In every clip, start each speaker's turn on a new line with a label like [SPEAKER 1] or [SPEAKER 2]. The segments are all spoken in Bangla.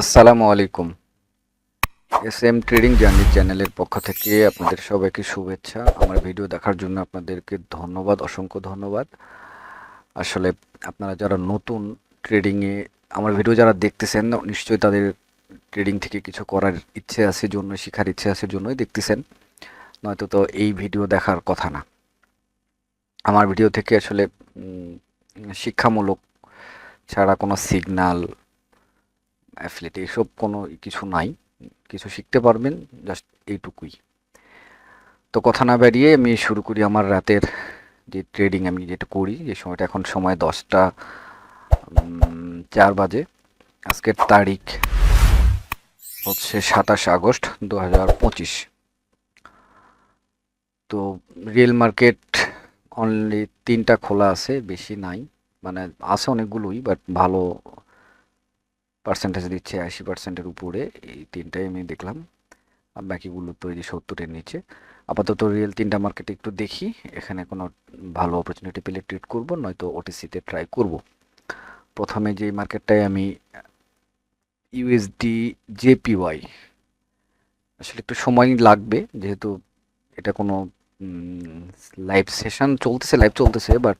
[SPEAKER 1] আসসালামু আলাইকুম। এস এম ট্রেডিং জার্নি চ্যানেলের পক্ষ থেকে আপনাদের সবাইকে শুভেচ্ছা। আমার ভিডিও দেখার জন্য আপনাদেরকে ধন্যবাদ, অসংখ্য ধন্যবাদ। আসলে আপনারা যারা নতুন ট্রেডিংয়ে আমার ভিডিও যারা দেখতেছেন, নিশ্চয়ই তাদের ট্রেডিং থেকে কিছু করার ইচ্ছে আছে, জন্য, শেখার ইচ্ছে আছে, জন্যই দেখতেছেন। নয়তো তো এই ভিডিও দেখার কথা না। আমার ভিডিও থেকে আসলে শিক্ষামূলক ছাড়া কোনো সিগনাল অ্যাফিলেট এসব কোনো কিছু নাই। কিছু শিখতে পারবেন জাস্ট এইটুকুই। তো কথা না বেরিয়ে আমি শুরু করি আমার রাতের যে ট্রেডিং আমি যেটা করি, যে সময়টা এখন সময় দশটা চার বাজে। আজকের তারিখ হচ্ছে সাতাশ আগস্ট দু হাজার পঁচিশ। তো রিয়েল মার্কেট অনলি তিনটা খোলা আছে, বেশি নাই। মানে আছে অনেকগুলোই বাট ভালো পার্সেন্টেজ দিচ্ছে, আশি পার্সেন্টের উপরে, এই তিনটাই আমি দেখলাম। আর বাকিগুলো তো এই যে সত্তরের নিচে। আপাতত রিয়েল তিনটা মার্কেটে একটু দেখি, এখানে কোনো ভালো অপরচুনিটি পেলে ট্রিট করব, নয়তো ওটিসিতে ট্রাই করব। প্রথমে যে মার্কেটটায় আমি ইউএসডি জেপিওয়াই আসলে একটু সময় লাগবে, যেহেতু এটা কোনো লাইভ সেশন চলতেছে লাইভ চলতেছে বাট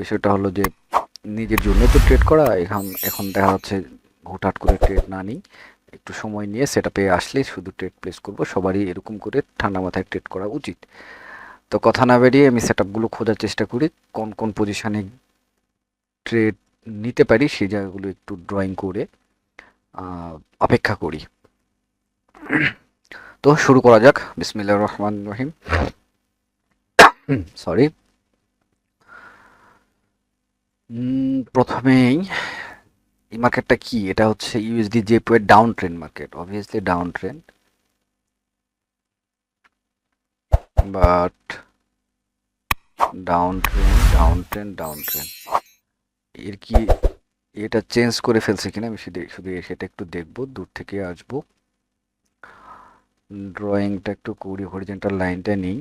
[SPEAKER 1] বিষয়টা হলো যে নিজের জন্য তো ট্রেড করা, এখন এখন দেখা যাচ্ছে হুটহাট করে ট্রেড না নিই, একটু সময় নিয়ে সেটা পেয়ে আসলে শুধু ট্রেড প্লেস করব, সবারই এরকম করে ঠান্ডা মাথায় ট্রেড করা উচিত। তো কথা না বেরিয়ে আমি সেট আপগুলো খোঁজার চেষ্টা করি, কোন কোন পজিশানে ট্রেড নিতে পারি সেই জায়গাগুলো একটু ড্রয়িং করে অপেক্ষা করি। তো শুরু করা যাক। বিসমিল্লাহ রহমান রহিম। সরি প্রথমেই এই মার্কেটটা কি? এটা হচ্ছে USD জেপওয়ে down trend market obviously down trend but down trend down trend down trend এর কি, এটা চেঞ্জ করে ফেলছে কিনা আমি শুধু শুধু সেটা একটু দেখব, দূর থেকে আসব। ড্রয়িংটা একটু করি হরিজেন্টাল লাইনটা নিই।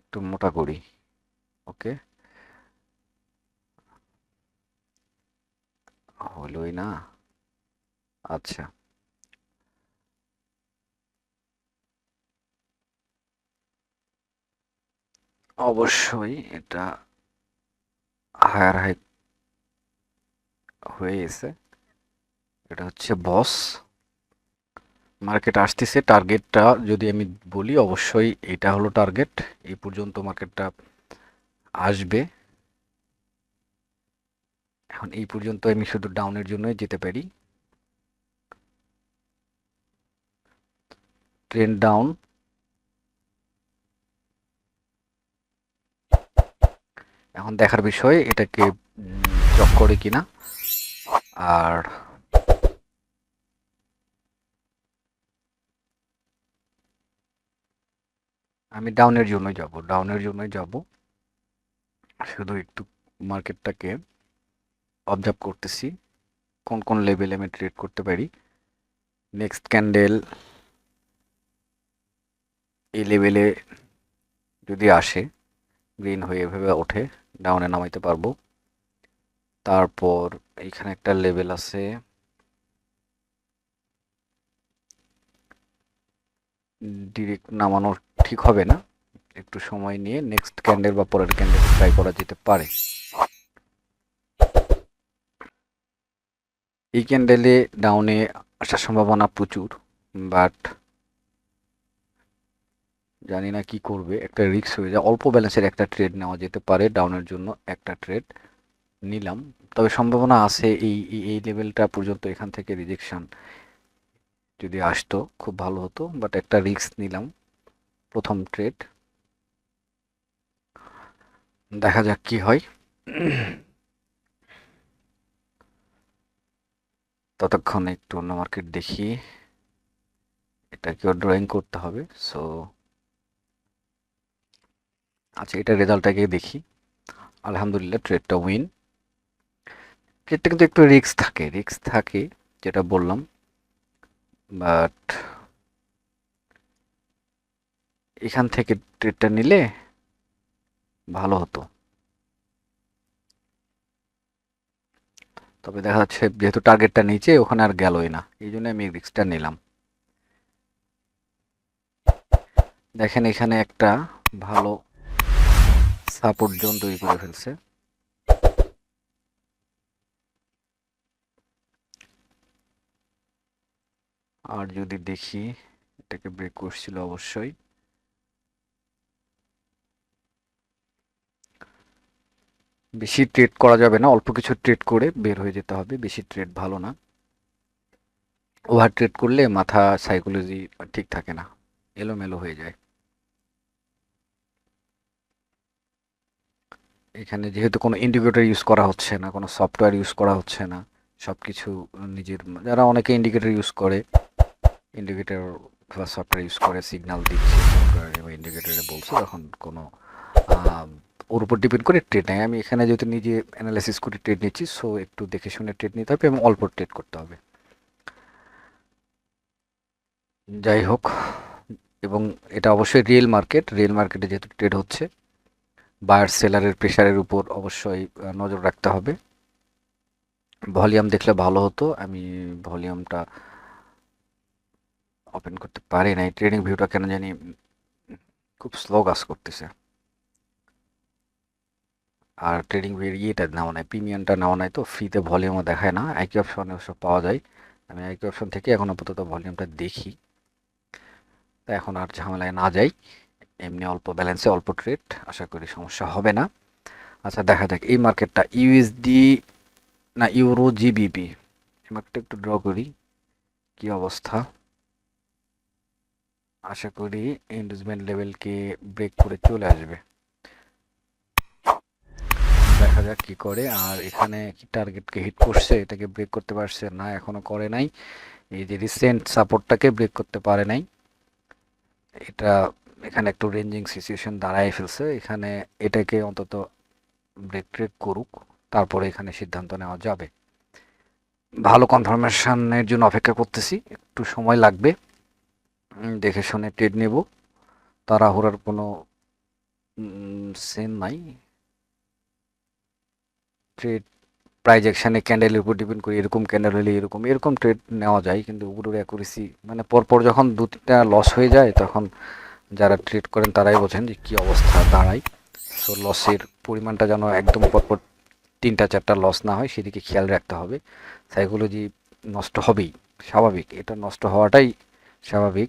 [SPEAKER 1] একটু মোটা করি। ওকে হলোই না আচ্ছা অবশ্যই এটা হায়ার হাই হয়ে গেছে এটা হচ্ছে বস মার্কেট আসতেছে টার্গেটটা যদি আমি বলি অবশ্যই এটা হলো টার্গেট এই পর্যন্ত মার্কেটটা আসবে। এখন এই পর্যন্ত আমি শুধু ডাউনের জন্যই যেতে পারি। ট্রেন ডাউন এখন দেখার বিষয়, এটাকে চক করে কিনা। আর আমি ডাউনের জন্যই যাব ডাউনের জন্যই যাব। শুধু একটু মার্কেটটাকে অবজার্ভ করতেছি, কোন কোন লেভেলে আমি ট্রেড করতে পারি। নেক্সট ক্যান্ডেল এই লেভেলে যদি আসে গ্রিন হয়ে এভাবে ওঠে ডাউনে নামাইতে পারব। তারপর এইখানে একটা লেভেল আছে ডিরেক্ট নামানো ঠিক হবে না। একটু সময় নিয়ে নেক্সট ক্যান্ডেল বা পরের ক্যান্ডেল ট্রাই করা যেতে পারে। এই ক্যান্ডেলে ডাউনে আসার সম্ভাবনা প্রচুর বাট জানি না কি করবে, একটা রিস্ক হয়ে যায়। অল্প ব্যালেন্সের একটা ট্রেড নেওয়া যেতে পারে ডাউনের জন্য একটা ট্রেড নিলাম। তবে সম্ভাবনা আছে এই, এই- লেভেলটা পর্যন্ত এখান থেকে রিজেকশান যদি আসতো, খুব ভালো হতো বাট একটা রিস্ক নিলাম প্রথম ট্রেড দেখা যাক কি হয়। ততক্ষণ একটু অন্য মার্কেট দেখি। এটাকেও ড্রয়িং করতে হবে? সো আচ্ছা এটা রেজাল্টটাকে দেখি। আলহামদুলিল্লাহ ট্রেডটা উইন ট্রেডটা কিন্তু একটু রিস্ক থাকে রিস্ক থাকে, যেটা বললাম। বাট এখান থেকে ট্রেডটা নিলে ভালো হতো। তবে দেখা যাচ্ছে যেহেতু টার্গেটটা নিচে, ওখানে আর গেলই না। এই জন্য আমি রিস্কটা নিলাম। দেখেন এখানে একটা ভালো সাপোর্ট জোন তৈরি করে ফেলছে। আর যদি দেখি, এটাকে ব্রেক করছিল অবশ্যই। বেশি ট্রেড করা যাবে না, অল্প কিছু ট্রেড করে বের হয়ে যেতে হবে, বেশি ট্রেড ভালো না। ওভার ট্রেড করলে মাথা সাইকোলজি ঠিক থাকে না, এলোমেলো হয়ে যায়। এখানে যেহেতু কোনো ইন্ডিকেটর ইউজ করা হচ্ছে না, কোনো সফটওয়্যার ইউজ করা হচ্ছে না সব কিছু নিজের যারা অনেকে ইন্ডিকেটর ইউজ করে ইন্ডিকেটর বা সফটওয়্যার ইউজ করে সিগনাল দিচ্ছে ইন্ডিকেটরে বলছে, তখন কোনো ওর উপর ডিপেন্ড করে ট্রেড নেয়। আমি এখানে যেহেতু নিজে অ্যানালাইসিস করে ট্রেড নিচ্ছি সো একটু দেখে শুনে ট্রেড নিতে হবে এবং অল্প ট্রেড করতে হবে। যাই হোক, এবং এটা অবশ্যই রিয়েল মার্কেট রিয়েল মার্কেটে যেহেতু ট্রেড হচ্ছে বায়ার সেলারের প্রেশারের উপর অবশ্যই নজর রাখতে হবে। ভলিউম দেখলে ভালো হতো। আমি ভলিউমটা ওপেন করতে পারি নাই। ট্রেডিং ভিউটা কেন জানি খুব স্লো কাজ করতেছে। আর ট্রেডিং ইয়েটা নেওয়া নাই প্রিমিয়ামটা নেওয়া নাই তো ফ্রিতে ভলিউমও দেখায় না। আইকি অপশনে ওসব পাওয়া যায়। আমি আইকি অপশন থেকে এখন আপাতত ভলিউমটা দেখি। তা এখন আর ঝামেলায় না যাই। এমনি অল্প ব্যালেন্সে অল্প ট্রেড আশা করি সমস্যা হবে না। আচ্ছা দেখা যাক। এই মার্কেটটা ইউএসডি না ইউরো জিবিপি এই মার্কেটটা একটু ড্র করি। কি অবস্থা? আশা করি ইন্ডুসমেন্ট লেভেলকে ব্রেক করে চলে আসবে। যাক কি করে। আর এখানে কি টার্গেটকে হিট করছে, এটাকে ব্রেক করতে পারছে না, এখনও করে নাই। এই যে রিসেন্ট সাপোর্টটাকে ব্রেক করতে পারে নাই। এটা এখানে একটু রেঞ্জিং সিচুয়েশন দাঁড়ায় ফেলছে। এখানে এটাকে অন্তত ব্রেক ট্রেক করুক, তারপরে এখানে সিদ্ধান্ত নেওয়া যাবে। ভালো কনফার্মেশনের জন্য অপেক্ষা করতেছি, একটু সময় লাগবে। দেখে শুনে ট্রেড নেব। তাড়াহুড়ার কোনো সেন নাই। ট্রেড প্রাইজ অ্যাকশানে ক্যান্ডেলের উপর ডিপেন্ড করি, এরকম ক্যান্ডেল হলে এরকম এরকম ট্রেড নেওয়া যায়, কিন্তু উপরের অ্যাকুরেসি মানে পরপর যখন দু তিনটা লস হয়ে যায়, তখন যারা ট্রেড করেন তারাই বোঝেন যে কী অবস্থা, দাঁড়ায়। সো লসের পরিমাণটা যেন একদম পরপর তিনটা, চারটা লস না হয়, সেদিকে খেয়াল রাখতে হবে। সাইকোলজি নষ্ট হবেই, স্বাভাবিক। এটা নষ্ট হওয়াটাই স্বাভাবিক।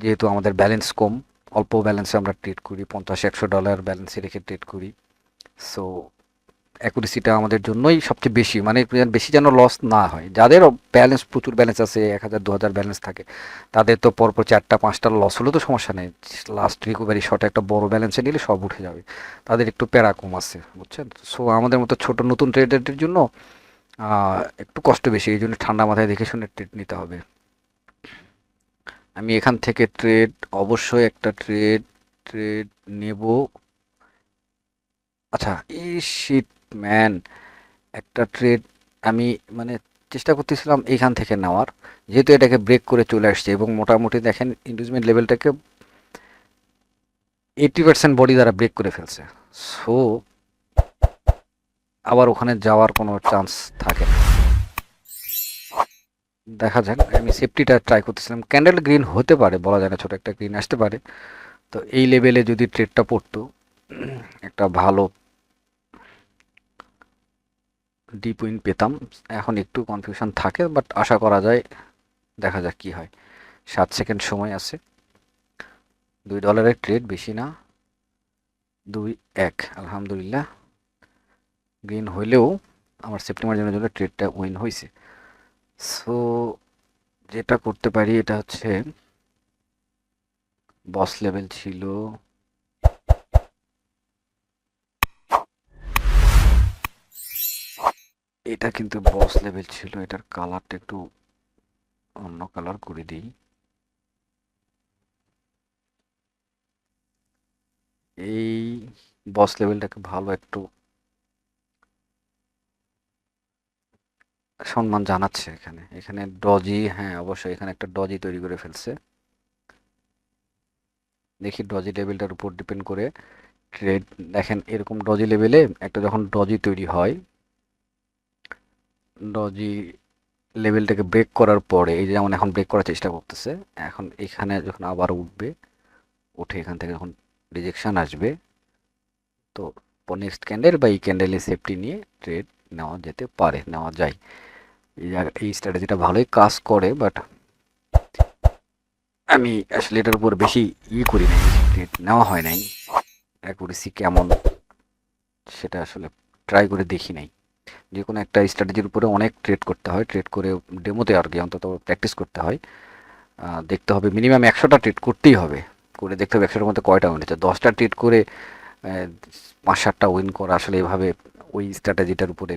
[SPEAKER 1] যেহেতু আমাদের ব্যালেন্স কম, অল্প ব্যালেন্সে আমরা ট্রেড করি, পঞ্চাশ, একশো ডলার ব্যালেন্সে রেখে ট্রেড করি। সো অ্যাকুরেসিটা আমাদের জন্যই সবচেয়ে বেশি। মানে বেশি যেন লস না হয়। যাদের ব্যালেন্স প্রচুর ব্যালেন্স আছে, এক হাজার, দু হাজার ব্যালেন্স থাকে, তাদের তো পরপর চারটা, পাঁচটা লস হলেও তো সমস্যা নেই। লাস্ট রিকোভারি শটে একটা বড় ব্যালেন্সে নিলে সব উঠে যাবে। তাদের একটু প্যারা কম আছে, বুঝছেন? সো আমাদের মতো ছোট নতুন ট্রেডারদের জন্য একটু কষ্ট বেশি। এই জন্য ঠান্ডা মাথায় দেখে শুনে ট্রেড নিতে হবে। আমি এখান থেকে ট্রেড অবশ্যই একটা ট্রেড ট্রেড নেব। আচ্ছা এই শিট ম্যান, একটা ট্রেড আমি মানে চেষ্টা করতেছিলাম এইখান থেকে নেওয়ার। যেহেতু এটাকে ব্রেক করে চলে আসছে এবং মোটামুটি দেখেন ইন্ডুসমেন্ট লেভেলটাকে এইটি পার্সেন্ট বডি দ্বারা ব্রেক করে ফেলছে। সো, আবার ওখানে যাওয়ার কোনো চান্স থাকে না। দেখা যাক, আমি সেফটিটা ট্রাই করতেছিলাম। ক্যান্ডেল গ্রিন হতে পারে, বলা যায় না, ছোটো একটা গ্রিন আসতে পারে। তো এই লেভেলে যদি ট্রেডটা পড়তো, একটা ভালো ডিপ উইন পেতাম। এখন একটু কনফিউশন থাকে বাট আশা করা যায় দেখা যাক কি হয়। সাত সেকেন্ড সময় আছে। দুই ডলারের ট্রেড বেশি না। দুই এক, আলহামদুলিল্লাহ। গ্রিন হইলেও আমার সেপ্টেম্বর জন্য জন্য ট্রেডটা উইন হয়েছে সো যেটা করতে পারি এটা হচ্ছে বস লেভেল ছিল এটা কিন্তু বস লেভেল ছিল, এটার কালারটা একটু অন্য কালার করে দিই। এই বস লেভেলটাকে ভালো একটু সম্মান জানাচ্ছে এখানে। এখানে ডজি হ্যাঁ অবশ্যই এখানে একটা ডজি তৈরি করে ফেলছে। দেখি ডজি লেভেলটার উপর ডিপেন্ড করে ট্রেড দেখেন এরকম ডজি লেভেলে একটা যখন ডজি তৈরি হয় ডজি লেভেলটাকে ব্রেক করার পরে, এই যেমন এখন ব্রেক করার চেষ্টা করতেছে, এখন এখানে যখন আবার উঠবে, উঠে এখান থেকে যখন রিজেকশান আসবে, তো নেক্সট ক্যান্ডেল বা এই ক্যান্ডেলের সেফটি নিয়ে ট্রেড নেওয়া যেতে পারে, নেওয়া যায়। এই স্ট্র্যাটেজিটা ভালোই কাজ করে বাট আমি আসলে এটার উপর বেশি ই করি নাই ট্রেড নেওয়া হয় নাই। অ্যাকুরেসি কেমন, সেটা আসলে ট্রাই করে দেখি নাই। যে কোনো একটা স্ট্র্যাটেজির উপরে অনেক ট্রেড করতে হয়। ট্রেড করে ডেমোতে আর কি অন্তত প্র্যাকটিস করতে হয়। দেখতে হবে মিনিমাম একশোটা ট্রেড করতেই হবে। করে দেখতে হবে একশোটার মধ্যে কয়টা উইন হচ্ছে। দশটা ট্রেড করে পাঁচ সাতটা উইন করা আসলে এভাবে ওই স্ট্র্যাটেজিটার উপরে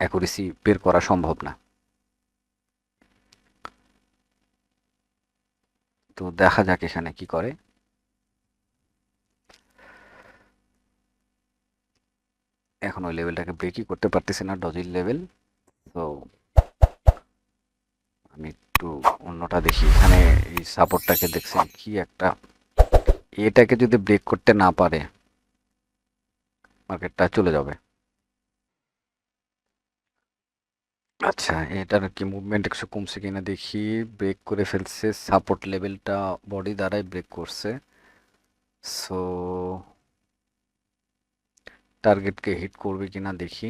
[SPEAKER 1] অ্যাকুরেসি বের করা সম্ভব না। তো দেখা যাক এখানে কি করে। এখন ওই লেভেলটাকে ব্রেকই করতে পারতেছে না ডজির লেভেল তো আমি একটু অন্যটা দেখি। এখানে এই সাপোর্টটাকে দেখছেন কি একটা। এটাকে যদি ব্রেক করতে না পারে মার্কেটটা চলে যাবে। আচ্ছা এটার কি মুভমেন্ট একটু কমছে কিনা দেখি। ব্রেক করে ফেলছে সাপোর্ট লেভেলটা বডি দ্বারাই ব্রেক করছে। সো টার্গেটকে হিট করবে কিনা দেখি।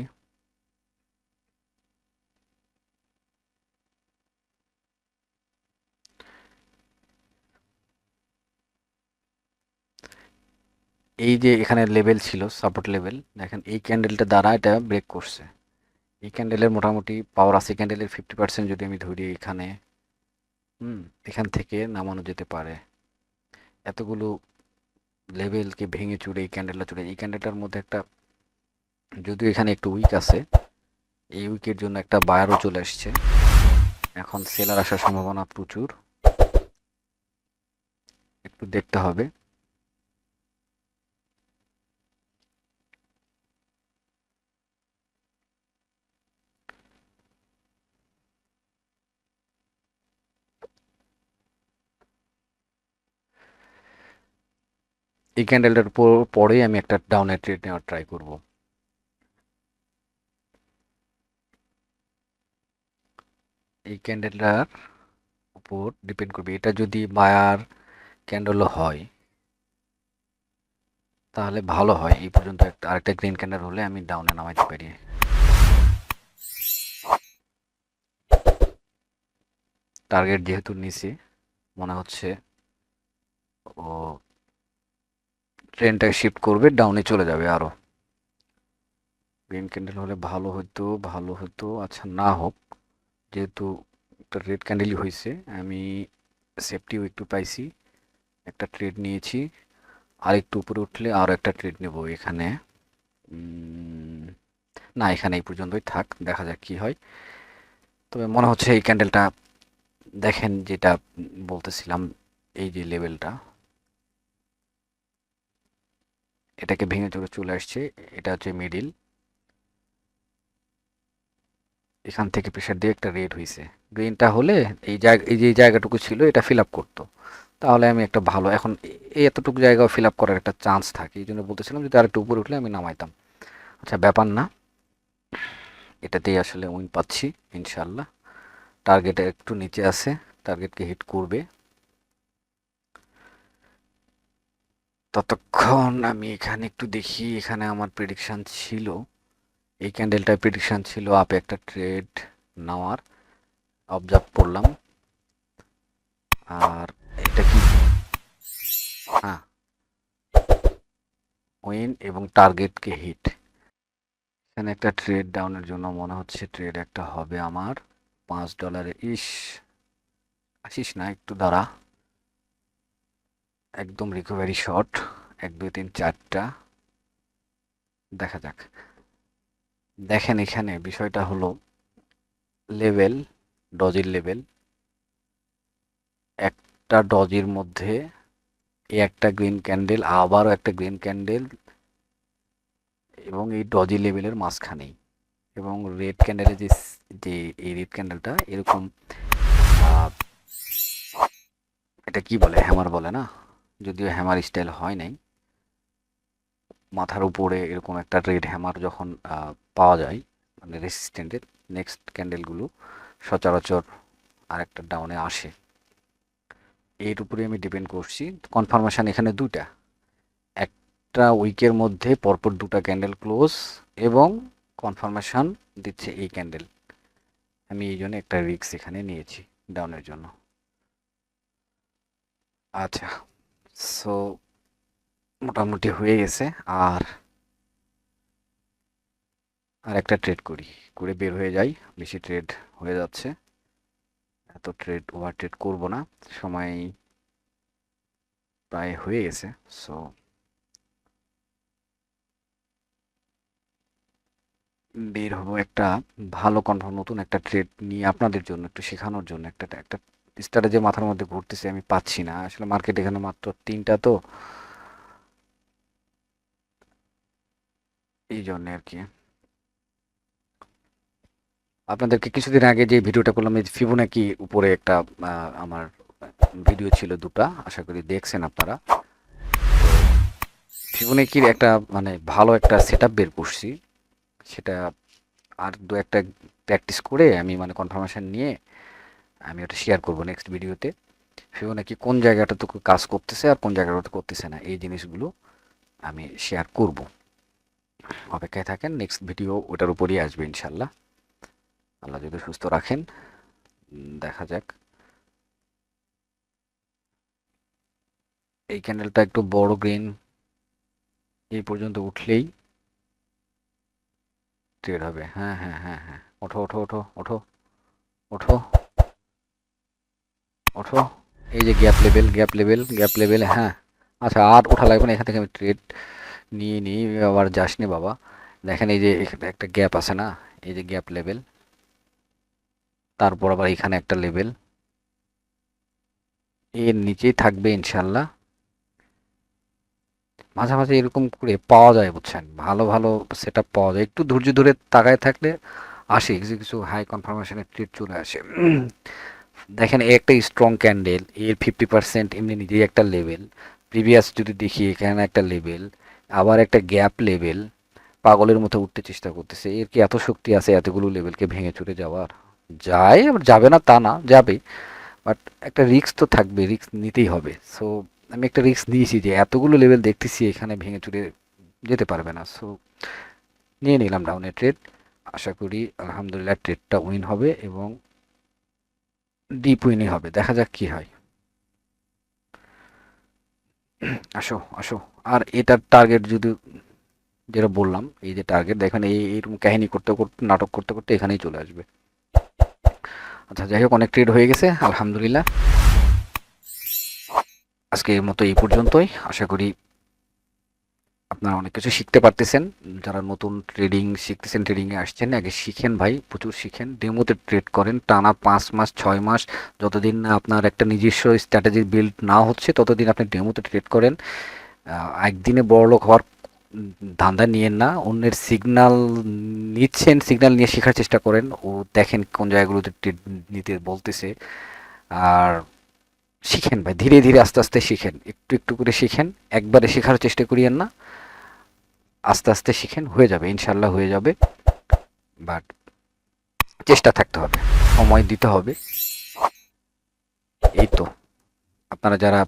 [SPEAKER 1] এই যে এখানে লেভেল ছিল সাপোর্ট লেভেল দেখেন এই ক্যান্ডেলটা দ্বারা এটা ব্রেক করছে। এই ক্যান্ডেলের মোটামুটি পাওয়ার আছে ক্যান্ডেলের ফিফটি পার্সেন্ট যদি আমি ধরি এখানে, হুম, এখান থেকে নামানো যেতে পারে। এতগুলো লেভেলকে ভেঙে চুড়ে এই ক্যান্ডেলটা চুড়ে, এই ক্যান্ডেলটার মধ্যে একটা যদিও এখানে একটু উইক আছে, এই উইকের জন্য একটা বায়ারও চলে আসছে। এখন সেলার আসার সম্ভাবনা প্রচুর। একটু দেখতে হবে। এই ক্যান্ডেলটার পর- পরেই আমি একটা ডাউনের ট্রেড নেওয়ার ট্রাই করব। এই ক্যান্ডেলটার উপর ডিপেন্ড করবে। এটা যদি বায়ার ক্যান্ডেলও হয়, তাহলে ভালো হয়। এই পর্যন্ত একটা, আরেকটা গ্রিন ক্যান্ডেল হলে আমি ডাউনে নামাইতে পারি। টার্গেট যেহেতু নিছি, মনে হচ্ছে ও ট্রেনটাকে শিফট করবে ডাউনে চলে যাবে আরও গ্রিন ক্যান্ডেল হলে ভালো হতো ভালো হতো আচ্ছা না হোক। যেহেতু একটা রেড ক্যান্ডেলই হয়েছে, আমি সেফটিও একটু পাইছি। একটা ট্রেড নিয়েছি, আর একটু উপরে উঠলে আর একটা ট্রেড নেব এখানে। না, এখানে এই পর্যন্তই থাক, দেখা যাক কি হয়। তবে মনে হচ্ছে এই ক্যান্ডেলটা দেখেন যেটা বলতেছিলাম, এই যে লেভেলটা এটাকে ভেঙে চলে চলে আসছে, এটা হচ্ছে মিডিল এখান থেকে প্রেশার দিয়ে একটা রেড হয়েছে গ্রিনটা হলে এই জায়গা, এই যে জায়গাটুকু ছিল এটা ফিল আপ করতো। তাহলে আমি একটা ভালো, এখন এই এতটুকু জায়গা ফিল আপ করার একটা চান্স থাকে। এই জন্য বলতেছিলাম যদি আরেকটু উপরে উঠলে আমি নামাইতাম। আচ্ছা ব্যাপার না। এটাতেই আসলে উইন পাচ্ছি ইনশাল্লাহ টার্গেট একটু নিচে আছে টার্গেটকে হিট করবে। ততক্ষণ আমি এখানে একটু দেখি, এখানে আমার প্রেডিকশান ছিল। এই ক্যান্ডেলটার প্রেডিকশন ছিল আপে একটা ট্রেড নেওয়ার। অবজার্ভ করলাম। আর এটা কি? হ্যাঁ। উইন এবং টার্গেটকে হিট এখানে একটা ট্রেড ডাউনের জন্য মনে হচ্ছে ট্রেড একটা হবে আমার পাঁচ ডলারে ইস, আসিস না একটু দাঁড়া। একদম রিকভারি শট এক, দুই, তিন, চারটা। দেখা যাক। দেখেন এখানে বিষয়টা হলো লেভেল, ডজির লেভেল। একটা ডজির মধ্যে এই একটা গ্রিন ক্যান্ডেল, আবারও একটা গ্রিন ক্যান্ডেল এবং এই ডজি লেভেলের মাঝখানেই। এবং রেড ক্যান্ডেলের যে যে এই রেড ক্যান্ডেলটা এরকম এটা কি বলে? হ্যামার বলে না? যদিও হ্যামার স্টাইল হয় নাই। মাথার উপরে এরকম একটা রেড হ্যামার যখন পাওয়া যায় মানে রেসিস্ট্যান্টের নেক্সট ক্যান্ডেলগুলো সচরাচর আরেকটা ডাউনে আসে। এর উপরে আমি ডিপেন্ড করছি। কনফার্মেশান এখানে দুটা একটা উইকের মধ্যে পরপর দুটা ক্যান্ডেল ক্লোজ এবং কনফার্মেশান দিচ্ছে এই ক্যান্ডেল আমি এই জন্য একটা রিক্স এখানে নিয়েছি ডাউনের জন্য। আচ্ছা সো মোটামুটি হয়ে গেছে, আর আর একটা ট্রেড করি, করে বের হয়ে যাই, বেশি ট্রেড হয়ে যাচ্ছে। এত ট্রেড ওভার ট্রেড করব না, সময় প্রায় হয়ে গেছে সো বের হব একটা ভালো কনফার্ম নতুন একটা ট্রেড নিয়ে আপনাদের জন্য, একটু শেখানোর জন্য, একটা একটা স্ট্র্যাটেজি মাথার মধ্যে ঘুরতেছে, আমি পাচ্ছি না। আসলে মার্কেট এখানে মাত্র তিনটা তো এই জন্য আর কি আপনাদেরকে কিছুদিন আগে যে ভিডিওটা করলাম, এই ফিবোনাকি উপরে একটা আমার ভিডিও ছিল দুটা, আশা করি দেখছেন আপনারা। ফিবোনাকির একটা মানে ভালো একটা সেট বের করছি। সেটা আর দু একটা প্র্যাকটিস করে আমি মানে কনফার্মেশন নিয়ে আমি ওটা শেয়ার করব নেক্সট ভিডিওতে ফিবোনাকি কোন জায়গাটাতে কাজ করতেছে আর কোন জায়গাটাতে করতেছে না, এই জিনিসগুলো আমি শেয়ার করব। অপেক্ষায় থাকেন। নেক্সট ভিডিও ওটার উপরই আসবে ইনশাল্লাহ। আল্লাহ যদি সুস্থ রাখেন দেখা যাক। এই ক্যান্ডেলটা একটু বড় গ্রিন এই পর্যন্ত উঠলেই ট্রেড হবে। হ্যাঁ হ্যাঁ হ্যাঁ হ্যাঁ। ওঠো ওঠো ওঠো ওঠো ওঠো ওঠো। এই যে gap level gap level gap level হ্যাঁ। আচ্ছা আর ওঠা লাগবে না। এখান থেকে আমি ট্রেড নিয়ে নিই আবার যাসনি বাবা। দেখেন এই যে এখানে একটা গ্যাপ আছে না? এই যে গ্যাপ লেভেল তারপর আবার এখানে একটা লেভেল এর নিচেই থাকবে ইনশাল্লাহ মাঝে মাঝে এরকম করে পাওয়া যায় বুঝছেন? ভালো ভালো সেট পাওয়া যায়। একটু ধৈর্য ধরে তাকায় থাকলে আসে, কিছু কিছু হাই কনফার্মেশনের ট্রিট চলে আসে। দেখেন একটা স্ট্রং ক্যান্ডেল এর ফিফটি পার্সেন্ট এমনি নিজেই একটা লেভেল প্রিভিয়াস যদি দেখি এখানে একটা লেভেল আবার একটা গ্যাপ লেভেল পাগলের মতো উঠতে চেষ্টা করতেছে। এর কি এত শক্তি আছে এতগুলো লেভেলকে ভেঙে চুরে যাওয়ার? যায় যাবে না তা না যাবে বাট একটা রিস্ক তো থাকবে রিস্ক নিতেই হবে। সো আমি একটা রিস্ক নিয়েছি যে এতগুলো লেভেল দেখতেছি এখানে ভেঙে চুরে যেতে পারবে না। সো নিয়ে নিলাম ডাউনের ট্রেড আশা করি, আলহামদুলিল্লাহ ট্রেডটা উইন হবে এবং ডিপ উইনই হবে। দেখা যাক কি হয়। আসো আসো। আর এটার টার্গেট যদি, যেটা বললাম, এই যে টার্গেট দেখেন এই এরকম কাহিনী করতে করতে, নাটক করতে করতে এখানেই চলে আসবে। আচ্ছা যাই হোক, অনেক ট্রেড হয়ে গেছে, আলহামদুলিল্লাহ। আজকের মতো এই পর্যন্তই। আশা করি আপনারা অনেক কিছু শিখতে পারতেছেন। যারা নতুন ট্রেডিং শিখতেছেন ট্রেডিংয়ে আসছেন, আগে শিখেন ভাই, প্রচুর শিখেন। ডেমোতে ট্রেড করেন, টানা পাঁচ মাস, ছয় মাস, যতদিন আপনার একটা নিজস্ব স্ট্র্যাটেজি বিল্ড না হচ্ছে, ততদিন আপনি ডেমোতে ট্রেড করেন। একদিনে বড়লোক হওয়ার ধান্দা নিয়েন না। অন্যের সিগনাল নিচ্ছেন সিগনাল নিয়ে শেখার চেষ্টা করেন। ও দেখেন কোন জায়গাগুলোতে নিতে বলতেছে। আর শিখেন ভাই, ধীরে ধীরে আস্তে আস্তে শিখেন। একটু একটু করে শিখেন। একবারে শেখার চেষ্টা করিয়েন না। আস্তে আস্তে শিখেন, হয়ে যাবে ইনশাল্লাহ হয়ে যাবে। বাট চেষ্টা থাকতে হবে, সময় দিতে হবে। এই তো, আপনারা যারা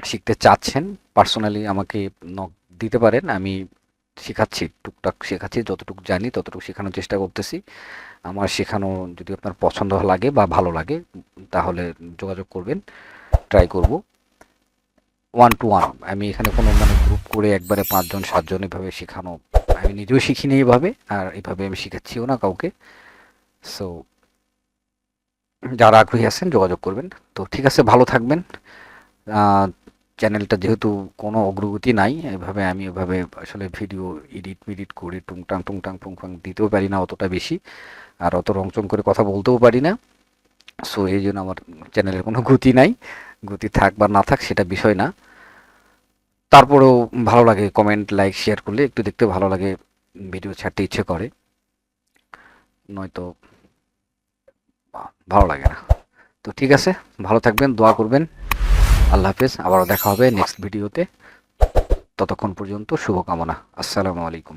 [SPEAKER 1] শিখতে চাচ্ছেন পার্সোনালি আমাকে নক দিতে পারেন, আমি শেখাচ্ছি, টুকটাক শেখাচ্ছি, যতটুকু জানি ততটুকু শেখানোর চেষ্টা করতেছি। আমার শেখানো যদি আপনার পছন্দ লাগে বা ভালো লাগে, তাহলে যোগাযোগ করবেন ট্রাই করব। ওয়ান টু ওয়ান আমি এখানে কোনো মানে গ্রুপ করে একবারে পাঁচজন, সাতজন এভাবে শেখানো, আমি নিজেও শিখিনি এইভাবে আর এভাবে আমি শেখাচ্ছিও না কাউকে। সো যারা আগ্রহী আছেন যোগাযোগ করবেন। তো ঠিক আছে, ভালো থাকবেন। চ্যানেলটা যেহেতু কোনো অগ্রগতি নাই, এভাবে আমি এভাবে আসলে ভিডিও এডিট মিডিট করে টুংটাং টুংটাং ফুংফাং দিতেও পারি না অতটা বেশি। আর অত রংচং করে কথা বলতেও পারি না। সো এই জন্য আমার চ্যানেলের কোনো গতি নাই। গতি থাক বা না থাক সেটা বিষয় না। তারপরেও ভালো লাগে কমেন্ট লাইক শেয়ার করলে একটু দেখতে ভালো লাগে ভিডিও ছাড়তে ইচ্ছে করে। নয়তো ভালো লাগে না। তো ঠিক আছে, ভালো থাকবেন, দোয়া করবেন। আল্লাহ হাফেজ আবারও দেখা হবে নেক্সট ভিডিওতে। ততক্ষণ পর্যন্ত শুভকামনা। আসসালামু আলাইকুম।